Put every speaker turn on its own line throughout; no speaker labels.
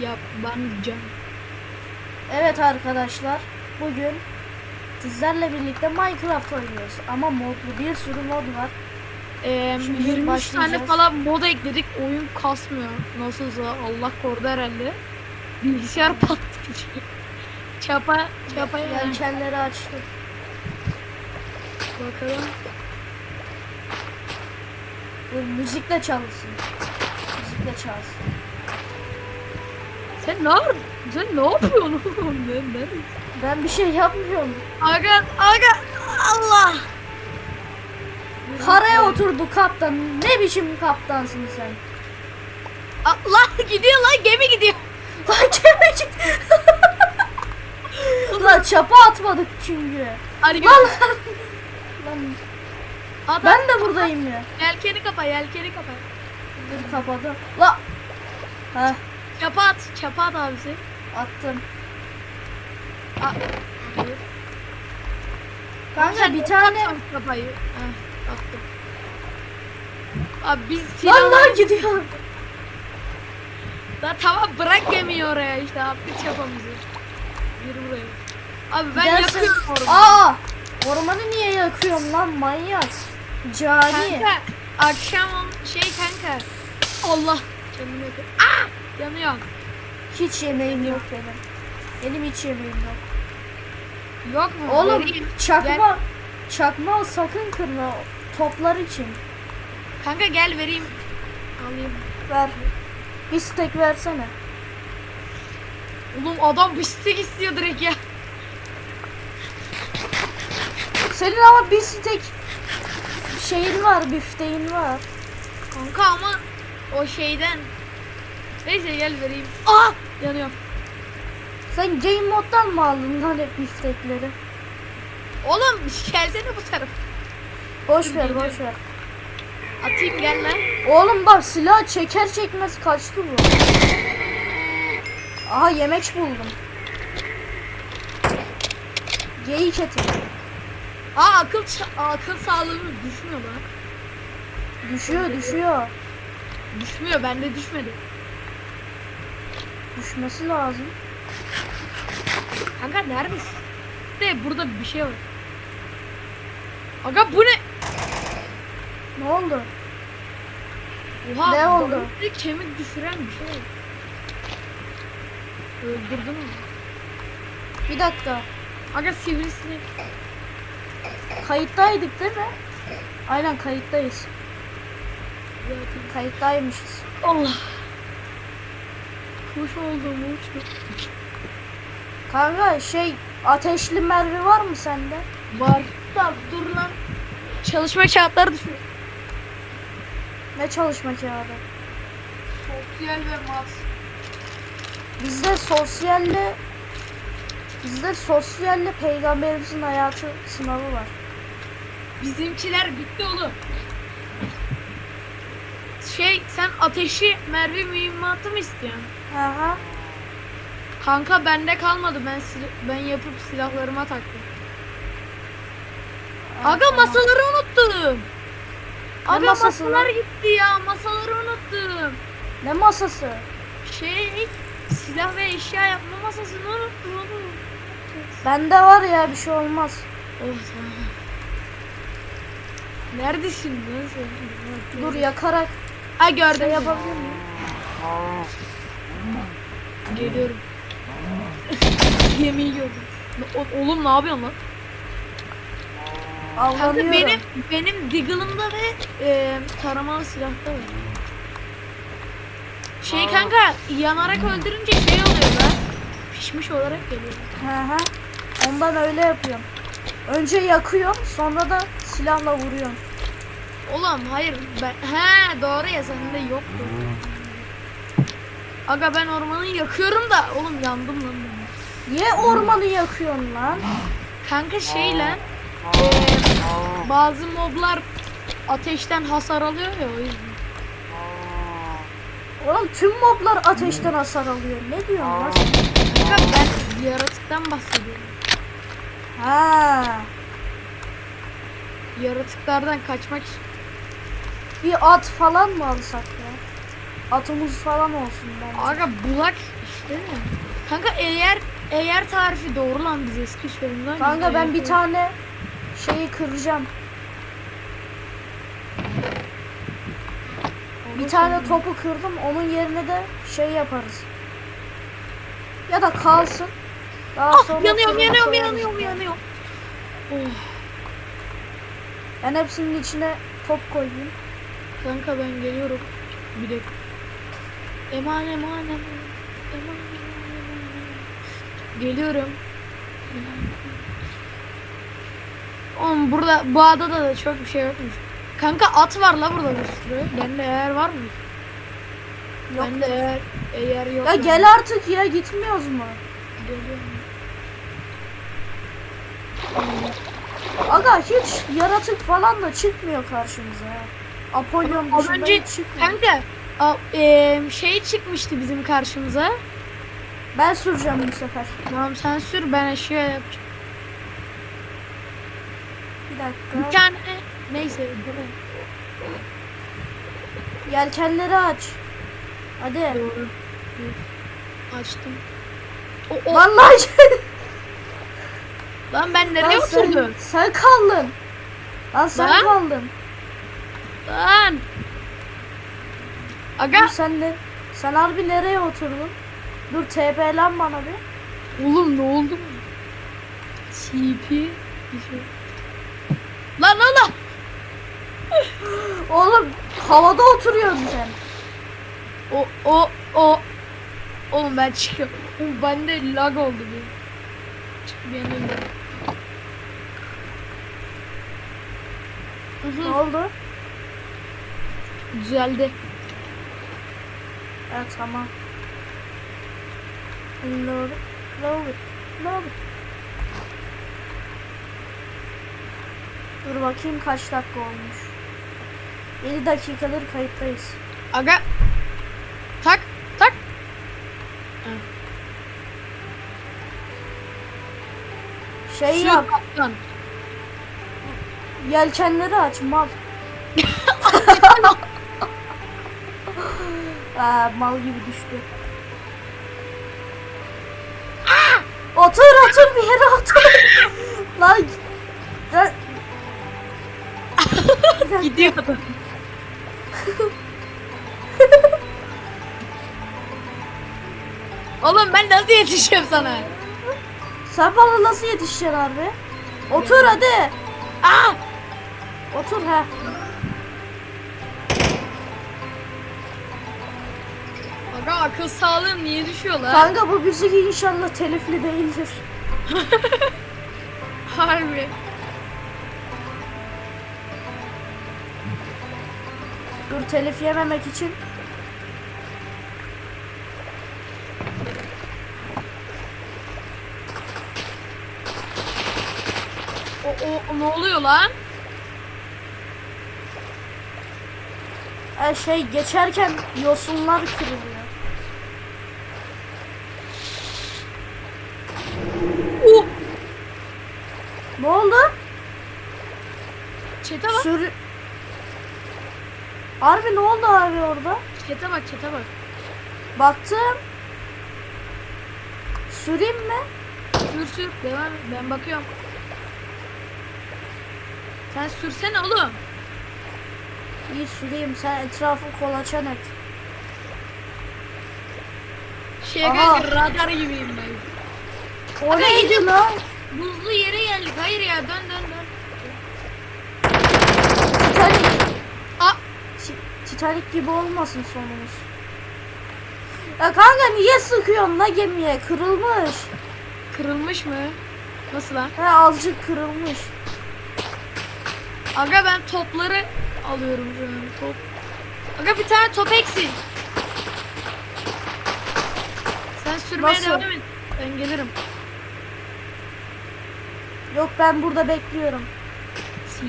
yabancı.
Evet arkadaşlar. Bugün sizlerle birlikte Minecraft oynuyoruz. Ama modlu bir sürü mod var.
Ee,
Şimdi
23 tane falan mod ekledik. Oyun kasmıyor. Nasılsa Allah korudu herhalde. Bilgisayar patlayacak. Çapa, çapa yani.
Yelkenleri açtım.
Bakalım.
Dur, müzikle çalsın. Müzikle çalsın.
Sen ne yap- Sen ne yapıyorsun oğlum? Ne, ne?
Ben bir şey yapmıyorum.
Aga, aga, Allah.
Karaya oturdu kaptan. Ne biçim kaptansın sen?
Allah gidiyor lan gemi gidiyor.
Lan gemi git. Lan çapa atmadık çünkü.
Hadi
Lan
gel.
Lan
At,
ben de buradayım ya.
Yelkeni kapa, yelkeni kapa.
Dur kapadım. La. Heh
Çapa at, çapa at abisi.
attım.
A-
Kanka
Sen
bir tane.
Çapayı. Heh, attım. Abi biz
Lan lan gidiyor.
Lan tamam bırak gemiyi oraya işte attık çapamızı. Yürü buraya. Abi ben
Gidersin-
yakıyorum ormanı.
Aa! Ormanı niye yakıyorum lan manyak? Cani.
Kanka akşam şey kanka. Allah. Kendimi yakıyorum. Aa! Yanıyor.
Hiç yemeğim yok benim. Benim hiç yemeğim yok.
Yok mu?
Oğlum
Vereyim.
çakma
Gel.
çakma sakın kırma toplar için.
Kanka gel vereyim. Alayım.
Ver. Bir steak versene.
Oğlum adam bistek istiyor direkt ya.
Senin ama bir steak şeyin var, bifteğin var.
Kanka ama o şeyden. Neyse gel vereyim. Aa! Yanıyor.
Sen game moddan mı aldın lan hep biftekleri?
Oğlum gelsene bu tarafa.
Boş ver, boş ver.
Atayım gel lan.
Oğlum bak silah çeker çekmez kaçtı bu. Aha yemek buldum. Geyik eti.
Aa akıl akıl sağlığımız düşmüyor lan.
Düşüyor düşüyor.
Düşmüyor bende düşmedi.
Düşmesi lazım.
Kanka neredesin? De burada bir şey var. Aga bu ne?
Ne oldu?
Oha,
Ne oldu?
balıklı kemik düşüren bir şey. Öldürdün mü?
Bir dakika.
Aga sivrisinek.
Kayıttaydık değil mi? Aynen kayıttayız. Kayıttaymışız.
Allah. Kuş oldum uçtu.
Kanka şey ateşli mermi var mı sende?
Var. Da dur lan. Çalışma kağıtları düşüyor.
Ne çalışma kağıdı?
Sosyal ve mat.
Bizde sosyalle bizde sosyalle peygamberimizin hayatı sınavı var.
Bizimkiler bitti oğlum. Şey sen ateşi mermi mühimmatı mı istiyorsun?
Aha.
Kanka bende kalmadı. Ben ben yapıp silahlarıma taktım. Aga
tamam.
masaları unuttum.
Ne
Aga
masası
masalar
lan?
gitti ya. Masaları unuttum.
Ne masası?
Şey silah ve eşya yapma masasını unuttum oğlum.
Bende var ya bir şey olmaz.
Oh tamam. Neredesin lan sen?
Dur yakarak
Ha gördüm.
şey yapabilir miyim?
Geliyorum. Gemiyi gördüm. O- oğlum ne yapıyorsun lan? Kanka
Avlanıyorum.
benim benim Diggle'ımda ve e, taramalı silahta var. Şey kanka yanarak öldürünce şey oluyor lan. Pişmiş olarak geliyor.
Hı hı. Ondan öyle yapıyorum. Önce yakıyorum sonra da silahla vuruyorum.
Oğlum hayır ben he doğru ya sende yoktu. Aga ben ormanı yakıyorum da oğlum yandım lan ben.
Niye ormanı yakıyorsun lan?
Kanka şey lan bazı moblar ateşten hasar alıyor ya o yüzden.
Oğlum tüm moblar ateşten hasar alıyor. Ne diyorsun lan?
Kanka ben yaratıktan bahsediyorum.
Ha.
Yaratıklardan kaçmak için.
Bir at falan mı alsak ya? Atımız falan olsun ben.
Aga bulak Değil mi? Kanka eğer eğer tarifi doğru lan biz eski sorundan.
Kanka ben bir tane şeyi kıracağım. Bir tane topu kırdım. Onun yerine de şey yaparız. Ya da kalsın. Daha
Ah
sonra
yanıyorum yanıyorum yanıyorum yanıyorum. Oh,
Ben hepsinin içine top koyayım.
kanka ben geliyorum. Bir dakika. Eman eman eman. Eman eman eman. Geliyorum. Oğlum burada bu adada da çok bir şey yokmuş. Kanka at var la burada bir sürü. Bende eğer var mı?
Yok.
Bende eğer eğer yok.
Ya gel artık ya gitmiyoruz mu?
Geliyorum.
Aga hiç yaratık falan da çıkmıyor karşımıza. Apollon dışında
önce
hiç çıkmıyor.
kanka a, e, şey çıkmıştı bizim karşımıza.
Ben süreceğim bu sefer.
Tamam sen sür ben eşya yapacağım.
Bir
Bir
dakika.
tane neyse.
Yelkenleri aç. Hadi.
Doğru. Açtım. O, o.
Vallahi
Lan ben nereye
Lan sen,
oturdum?
sen kaldın. Lan sen
Lan.
kaldın.
Lan.
Dur
Aga.
sen de. Sen harbi nereye oturdun? Dur TP lan bana bir.
Oğlum ne oldu? TP. Bir şey. Lan oğlum.
Oğlum havada oturuyorsun sen.
O o o. Oğlum ben çıkıyorum. Oğlum bende lag oldu bir. Çık benim. Hı
Ne oldu?
Düzeldi.
Evet tamam. Love it, love it, love it. Dur bakayım kaç dakika olmuş. 7 dakikadır kayıttayız.
Aga. Tak tak.
Şey
Sür
yap,
kaptan.
yelkenleri aç mal. Aa, mal gibi düştü. Otur otur bir yere otur. Lan. Lan.
Gidiyordu. Oğlum ben nasıl yetişeceğim sana?
Sen bana nasıl yetişeceksin abi? Otur hadi.
Aa!
Otur ha.
Aga akıl sağlığım niye düşüyor lan?
Kanka bu müzik inşallah telifli değildir.
Harbi.
Dur telif yememek için.
O, o ne oluyor lan?
Her şey geçerken yosunlar kırılıyor. Ne oldu?
Çete bak.
Sür... Harbi ne oldu abi orada?
Çete bak çete bak.
Baktım. Süreyim mi?
Sür sür devam. Ben bakıyorum. Sen sürsene oğlum.
İyi süreyim sen etrafı kolaçan et.
Şey
Aha.
kanka radar gibiyim ben.
O
Aga,
neydi lan?
Buzlu yere geldik. Hayır ya dön dön dön.
Titanic. Ti- Titanic gibi olmasın sonumuz. Ya kanka niye sıkıyorsun la gemiye? Kırılmış.
Kırılmış mı? Nasıl lan?
He azıcık kırılmış.
Aga ben topları alıyorum şu an. Top. Aga bir tane top eksik. Sen sürmeye
Nasıl?
devam et. Ben gelirim.
Yok ben burada bekliyorum.
CP.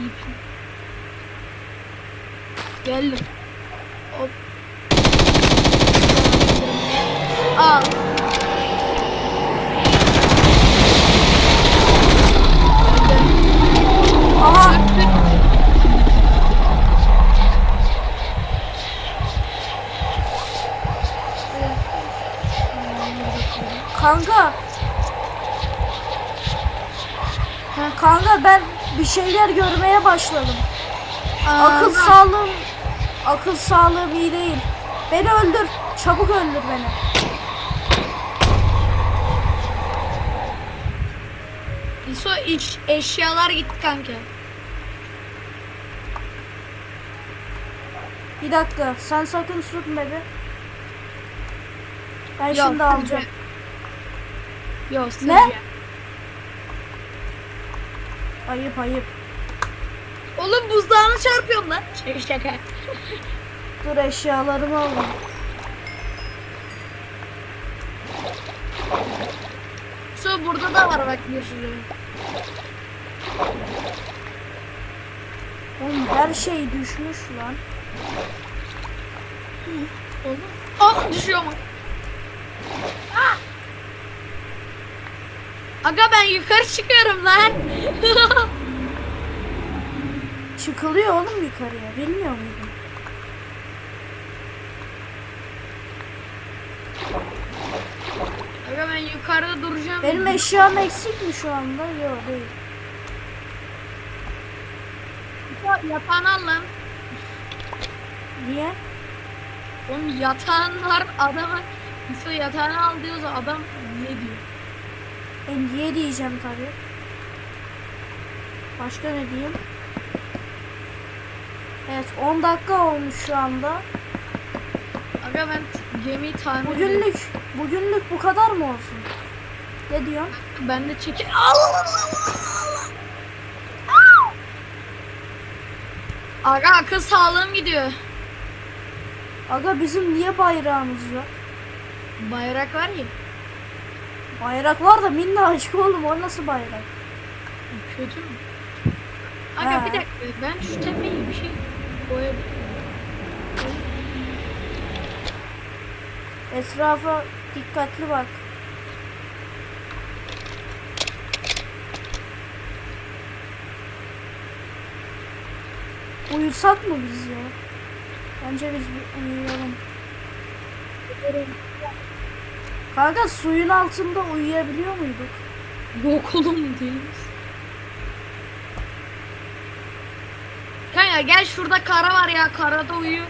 Geldim. Hop. Al.
Aha Kanka. Ben bir şeyler görmeye başladım. Akıl sağlığım akıl sağlığım iyi değil. Beni öldür. Çabuk öldür beni.
İso iş, eşyalar gitti kanka.
Bir dakika. Sen sakın sürtme be. Ben
Yok,
şimdi alacağım.
Yok
Ne?
süreceğim.
Ayıp ayıp.
Oğlum buzdağını çarpıyorum lan. Şaka şaka.
Dur eşyalarımı alayım.
Su burada da var bak bir sürü.
Oğlum her şey düşmüş lan.
Oğlum. Ah düşüyor mu? Aga ben yukarı çıkıyorum lan.
Çıkılıyor oğlum yukarıya. Bilmiyor muydun?
Aga ben yukarıda duracağım.
Benim eşyam eksik mi şu anda? Yok değil.
Yatağını al lan.
Niye?
Oğlum yatağın var adama. İso yatağını al diyorsa adam ne diyor?
Ben niye diyeceğim tabii. Başka ne diyeyim? Evet 10 dakika olmuş şu anda.
Aga ben gemiyi tamir.
Bugünlük bugünlük bu kadar mı olsun? Ne diyorsun?
Ben de. Allah Aga akıl sağlığım gidiyor.
Aga bizim niye bayrağımız yok?
Bayrak var ya.
Bayrak var da minnacık oğlum o nasıl bayrak?
Kötü mü? Aga
Ha.
bir dakika ben şu tepeye bir şey koyabilirim.
Etrafa dikkatli bak. Uyusak mı biz ya? Bence biz bir uyuyalım. Kanka suyun altında uyuyabiliyor muyduk?
Yok oğlum değiliz. Kanka gel şurada kara var ya karada uyu.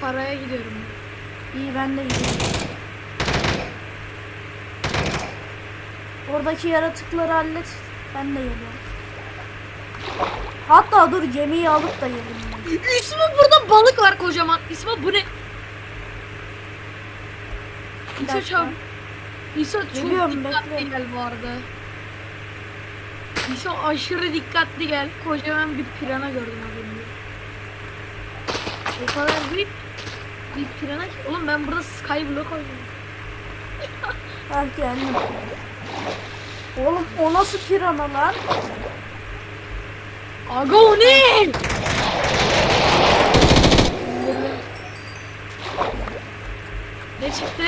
Karaya gidiyorum.
İyi ben de gidiyorum. Oradaki yaratıkları hallet. Ben de geliyorum. Hatta dur gemiyi alıp da gelin. ben.
İsmi burada balık var kocaman. İsmi bu ne? İso çok İso çok
Geliyorum,
dikkatli
bekle.
gel bu arada. İso aşırı dikkatli gel. Kocaman bir pirana gördüm az önce. O kadar büyük bir pirana ki. Oğlum ben burada skyblock oynuyorum.
Ah geldim. Oğlum o nasıl pirana lan?
Aga o ne? Ne çıktı?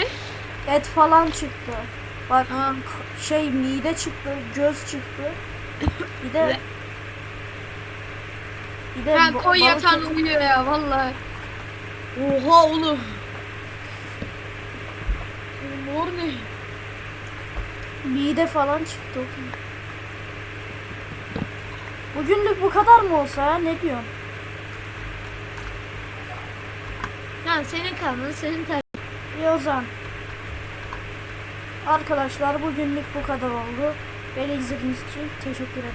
Et falan çıktı. Bak
Aa,
şey mide çıktı, göz çıktı. Bir de bir de
ben
ba-
koy
eti-
uyuyor ya vallahi. Oha oğlum. Mor ne?
mide falan çıktı. Bugünlük bu kadar mı olsa ya? Ne diyorsun?
Yani senin kanın senin ter.
İyi o zaman. Arkadaşlar bugünlük bu kadar oldu. Beni izlediğiniz için teşekkür ederim.